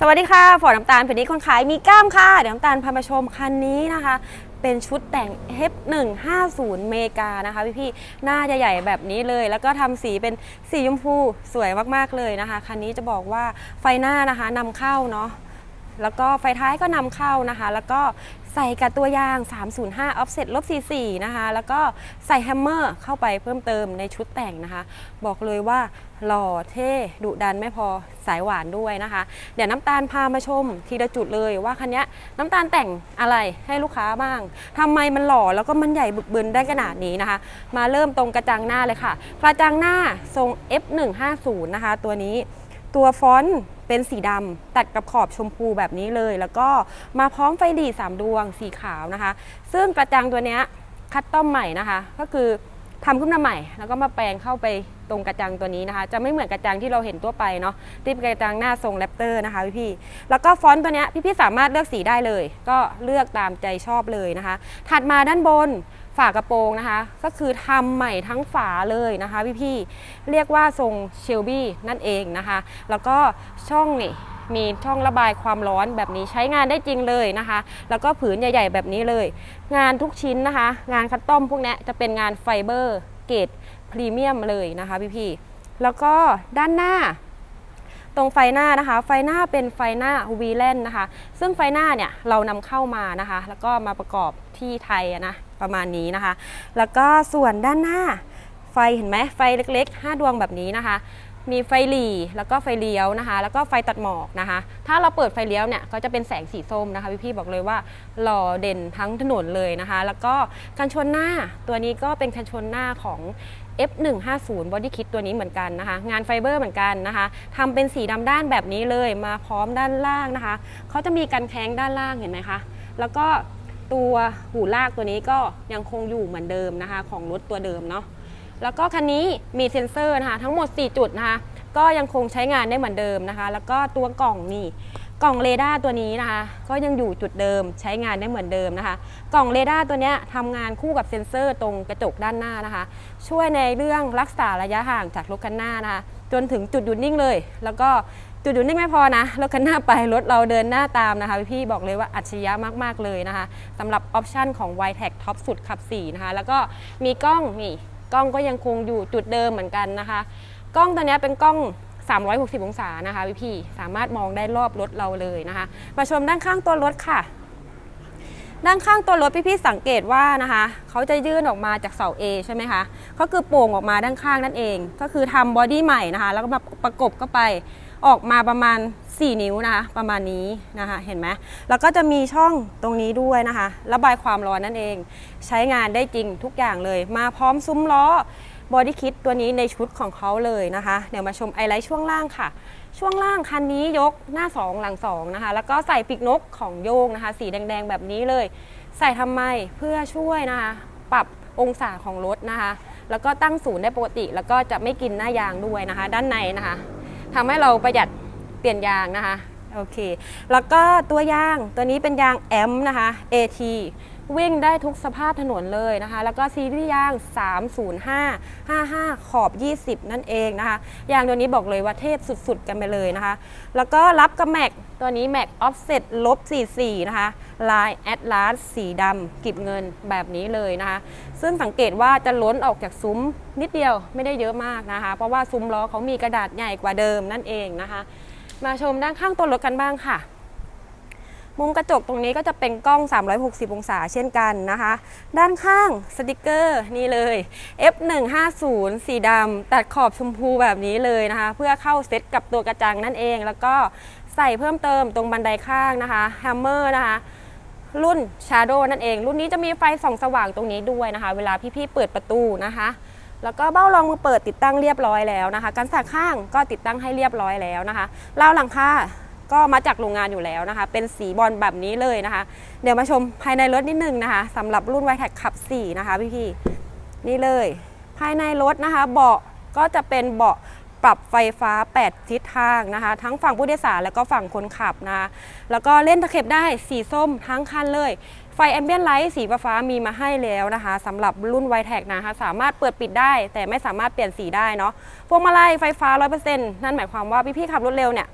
สวัสดีค่ะฝอน้ำตาลผืนนี้คนขายมีกล้ามค่ะ เดี๋ยวน้ำตาลพามาชมคันนี้นะคะ เป็นชุดแต่ง F150 เมกานะคะพี่ๆหน้าใหญ่ๆแบบนี้เลย แล้วก็ทำสีเป็นสีชมพูสวยมากๆเลยนะคะ คันนี้จะบอกว่าไฟหน้านะคะนำเข้าเนาะแล้วก็ไฟท้ายก็นำเข้านะคะ แล้วก็ ใส่กับตัวยาง 305 offset ลบ44นะคะ แล้วก็ใส่แฮมเมอร์เข้าไปเพิ่มเติมในชุดแต่งนะคะ บอกเลยว่าหล่อเท่ดุดันไม่พอสายหวานด้วยนะคะ เดี๋ยวน้ำตาลพามาชมทีละจุดเลยว่าคันนี้น้ำตาลแต่งอะไรให้ลูกค้าบ้างทำไมมันหล่อแล้วก็มันใหญ่บึกบึนได้ขนาดนี้นะคะ มาเริ่มตรงกระจังหน้าเลยค่ะ กระจังหน้าทรง F150 นะคะ ตัวนี้ตัวฟอนต์ เป็นสีดำตัดกับขอบชมพูแบบนี้เลย แล้วก็มาพร้อมไฟหลีสามดวงสีขาวนะคะ ซึ่งกระจังตัวเนี้ยคัดต้อมใหม่นะคะ ก็คือทำขึ้นมาใหม่ แล้วก็มาแปลงเข้าไปตรงกระจังตัวนี้นะคะ จะไม่เหมือนกระจังที่เราเห็นทั่วไปเนาะที่เป็นกระจังหน้าทรงแรปเตอร์นะคะพี่ๆแล้วก็ฟอนต์ตัวเนี้ยพี่ๆสามารถเลือกสีได้เลย ก็เลือกตามใจชอบเลยนะคะ ถัดมาด้านบน ฝากระโปรงนะคะ ก็คือทำใหม่ทั้งฝาเลยนะคะพี่ๆเรียกว่าทรงเชลบี้นั่นเองนะคะ แล้วก็ช่องนี่มีช่องระบายความร้อนแบบนี้ใช้งานได้จริงเลยนะคะ แล้วก็ผืนใหญ่ ๆ แบบนี้เลย งานทุกชิ้นนะคะ งานคัดต้อมพวกนี้จะเป็นงานไฟเบอร์เกรดพรีเมียมเลยนะคะพี่ๆแล้วก็ด้านหน้า ตรงไฟหน้านะคะ ไฟหน้าเป็นไฟหน้าวีแลนนะคะ ซึ่งไฟหน้าเนี่ยเรานำเข้ามานะคะ แล้วก็มาประกอบที่ไทยนะ ประมาณนี้นะคะ แล้วก็ส่วนด้านหน้าไฟเห็นไหมไฟเล็ก ๆ 5 ดวงแบบนี้นะคะ มีไฟหลีแล้วก็ไฟเลี้ยวนะคะ แล้วก็ไฟตัดหมอกนะคะ ถ้าเราเปิดไฟเลี้ยวเนี่ยก็จะเป็นแสงสีส้มนะคะพี่ๆบอกเลยว่าหล่อเด่นทั้งถนนเลยนะคะ แล้วก็กันชนหน้าตัวนี้ก็เป็นกันชนหน้าของ F150 Body Kit ตัวนี้เหมือนกันนะคะ งานไฟเบอร์เหมือนกันนะคะทำเป็นสีดำด้านแบบนี้เลยมาพร้อมด้านล่างนะคะเขาจะมีกันแข้งด้านล่างเห็นไหมคะแล้วก็ ตัวหูลากตัวนี้ก็ยังคงอยู่เหมือนเดิมนะคะ ของรถตัวเดิมเนาะแล้วก็คันนี้มีเซ็นเซอร์นะคะทั้งหมด 4 จุดนะคะก็ยังคงใช้งานได้เหมือนเดิมนะคะ แล้วก็ตัวกล่องนี่กล่องเรดาร์ตัวนี้นะคะ ก็ยังอยู่จุดเดิมใช้งานได้เหมือนเดิมนะคะ กล่องเรดาร์ตัวเนี้ยทำงานคู่กับเซ็นเซอร์ตรงกระจกด้านหน้านะคะ ช่วยในเรื่องรักษาระยะห่างจากรถคันหน้านะคะ จนถึงจุดหยุดนิ่งเลย แล้วก็ จุดหยุดนิ่งไม่พอนะรถคันหน้าไปรถเราเดินหน้าตามนะคะ พี่บอกเลยว่าอัจฉริยะมาก ๆ เลยนะคะสำหรับออปชันของ y t e c ท็อปสุดขับ4นะคะ แล้วก็มีกล้องนี่กล้องก็ยังคงอยู่จุดเดิมเหมือนกันนะคะ กล้องตัวนี้เป็นกล้อง 360 องศานะคะพี่พี่สามารถมองได้รอบรถเราเลยนะคะ มาชมด้านข้างตัวรถค่ะ ด้านข้างตัวรถพี่ๆสังเกตว่านะคะเขาจะยื่นออกมาจากเสา A ใช่ไหมคะก็คือโป่งออกมาด้านข้างนั่นเอง ก็คือทำบอดี้ใหม่นะคะ แล้วก็มาประกบเข้าไป ออกมาประมาณ 4 นิ้วนะคะ ประมาณนี้นะคะ เห็นไหมแล้วก็จะมีช่องตรงนี้ด้วยนะคะ ระบายความร้อนนั่นเอง ใช้งานได้จริงทุกอย่างเลย มาพร้อมซุ้มล้อบอดี้คิดตัวนี้ในชุดของเขาเลยนะคะ เดี๋ยวมาชมไอไลท์ช่วงล่างค่ะ ช่วงล่างคันนี้ยกหน้า 2 หลัง 2 นะคะ แล้วก็ใส่ปีกนกของโยงนะคะ สีแดงๆ แบบนี้เลย ใส่ทำไมเพื่อช่วยนะคะ ปรับองศาของรถนะคะ แล้วก็ตั้งศูนย์ได้ปกติ แล้วก็จะไม่กินหน้ายางด้วยนะคะ ด้านในนะคะ ทำให้เราประหยัดเปลี่ยนยางนะคะ โอเค แล้วก็ตัวยางตัวนี้เป็นยางแอมนะคะ AT วิ่งได้ทุกสภาพถนนเลยนะคะ แล้วก็ซีรีส์ยาง 305 55 ขอบ 20 นั่นเองนะคะ ยางตัวนี้บอกเลยว่าเทพสุดๆ กันไปเลยนะคะ แล้วก็รับกับแม็กตัวนี้แม็กออฟเซ็ตลบ 44 นะคะ ลายแอดลาสสีดำกลีบเงินแบบนี้เลยนะคะ ซึ่งสังเกตว่าจะล้นออกจากซุ้มนิดเดียวไม่ได้เยอะมากนะคะ เพราะว่าซุ้มล้อเขามีกระดาษใหญ่กว่าเดิมนั่นเองนะคะ มาชมด้านข้างตัวรถกันบ้างค่ะ มุมกระจกตรงนี้ก็จะเป็นกล้อง 360 องศาเช่นกันนะคะ ด้านข้างสติกเกอร์นี่เลย F150 สีดำตัดขอบชมพูแบบนี้เลยนะคะ เพื่อเข้าเซตกับตัวกระจังนั่นเอง แล้วก็ใส่เพิ่มเติมตรงบันไดข้างนะคะแฮมเมอร์นะคะ รุ่น Shadow นั่นเอง รุ่นนี้จะมีไฟส่องสว่างตรงนี้ด้วยนะคะ เวลาพี่ๆเปิดประตูนะคะแล้วก็เบ้ารองมือเปิดติดตั้งเรียบร้อยแล้วนะคะ กันสาดข้างก็ติดตั้งให้เรียบร้อยแล้วนะคะราวหลังคา ก็มาจากโรงงานอยู่แล้วนะคะ เป็นสีบอลแบบนี้เลยนะคะ เดี๋ยวมาชมภายในรถนิดนึงนะคะสำหรับรุ่น y t e c ขับ 4 นะคะพี่ๆนี่เลย ภายในรถนะคะ เบาะก็จะเป็นเบาะปรับไฟฟ้า 8 ทิศทางนะคะ ทั้งฝั่งผู้โดยสารแล้วก็ฝั่งคนขับนะคะแล้วก็เล่นตะเข็บได้สีส้มทั้งคันเลยไฟแอมเบียนไลท์สีฟ้ามีมาให้แล้วนะคะสำหรับรุ่น y t e c นะคะ สามารถเปิดปิดได้ แต่ไม่สามารถเปลี่ยนสีได้เนาะพวงมาลัยไฟฟ้า 100%นั่นหมายความว่าพี่ๆขับรถเร็วเนี่ย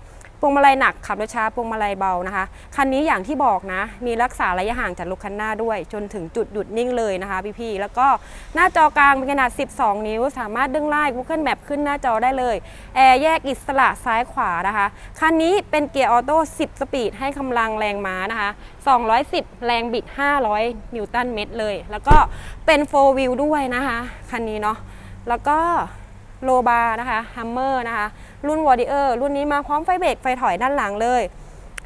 พวงมาลัยหนักขับรถช้าพวงมาลัยเบานะคะ คันนี้อย่างที่บอกนะ มีรักษาระยะห่างจากรถคันหน้าด้วย จนถึงจุดหยุดนิ่งเลยนะคะพี่ๆแล้วก็หน้าจอกลางเป็นขนาด 12 นิ้ว สามารถดึงไล่ Google Map ขึ้นหน้าจอได้เลยแอร์แยกอิสระซ้ายขวานะคะคันนี้เป็นเกียร์ออโต้10 สปีดให้กำลังแรงม้านะคะ 210 แรงบิด 500 นิวตันเมตรเลย แล้วก็เป็น4 wheel ด้วยนะคะ คันนี้เนาะแล้วก็โลบาร์นะคะฮัมเมอร์นะคะ รุ่นวอร์ดิเออร์รุ่นนี้มาพร้อมไฟเบรกไฟถอยด้านหลังเลย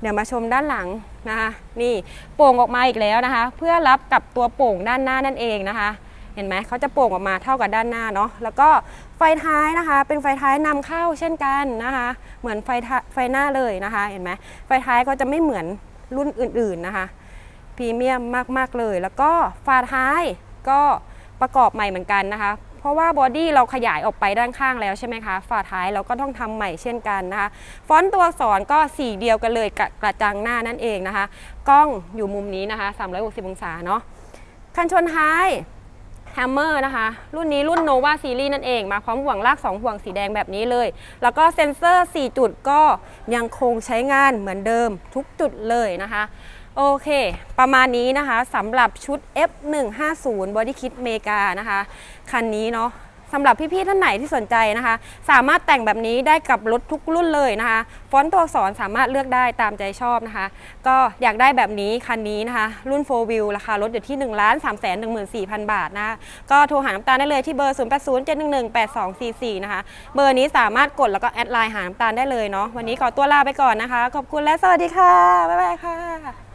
เดี๋ยวมาชมด้านหลังนะคะนี่โป่งออกมาอีกแล้วนะคะ เพื่อรับกับตัวโป่งด้านหน้านั่นเองนะคะ เห็นไหมเขาจะโป่งออกมาเท่ากับด้านหน้าเนาะแล้วก็ไฟท้ายนะคะ เป็นไฟท้ายนำเข้าเช่นกันนะคะ เหมือนไฟท้ายไฟหน้าเลยนะคะ เห็นไหมไฟท้ายก็จะไม่เหมือนรุ่นอื่นๆนะคะพรีเมียมมากๆเลย แล้วก็ฝาท้ายก็ประกอบใหม่เหมือนกันนะคะ ราะว่าบอดี้เราขยายออกไปด้านข้างแล้วใช่ไหมคะฝ่าท้ายเราก็ต้องทำใหม่เช่นกันนะคะฟอนต์ตัวอักษรก็สีเดียวกันเลยกับกระจังหน้านั่นเองนะคะ กล้องอยู่มุมนี้นะคะ 360 องศาเนาะคันชนท้ายแฮมเมอร์นะคะ รุ่นนี้รุ่น Nova Series นั่นเอง มาพร้อมห่วงลาก 2 ห่วงสีแดงแบบนี้เลย แล้วก็เซ็นเซอร์ 4 จุดก็ยังคงใช้งานเหมือนเดิมทุกจุดเลยนะคะ โอเค ประมาณนี้นะคะสำหรับชุด F150 Body Kit เมกานะคะ คันนี้เนาะสำหรับพี่ๆท่านไหนที่สนใจนะคะ สามารถแต่งแบบนี้ได้กับรถทุกรุ่นเลยนะคะ ฟอนต์ตัวอักษรสามารถเลือกได้ตามใจชอบนะคะ ก็อยากได้แบบนี้คันนี้นะคะ รุ่น 4 Wheel ราคารถอยู่ที่1 3 1 4 0 0 0 บาทนะคะ ก็โทรหาน้ำตาลได้เลยที่เบอร์ 0 8 0 7 1 1 8 2 4 4 นะคะ เบอร์นี้สามารถกดแล้วก็แอดไลน์หาน้ำตาลได้เลยเนาะวันนี้ขอตัวลาไปก่อนนะคะ ขอบคุณและสวัสดีค่ะบ๊ายบายค่ะ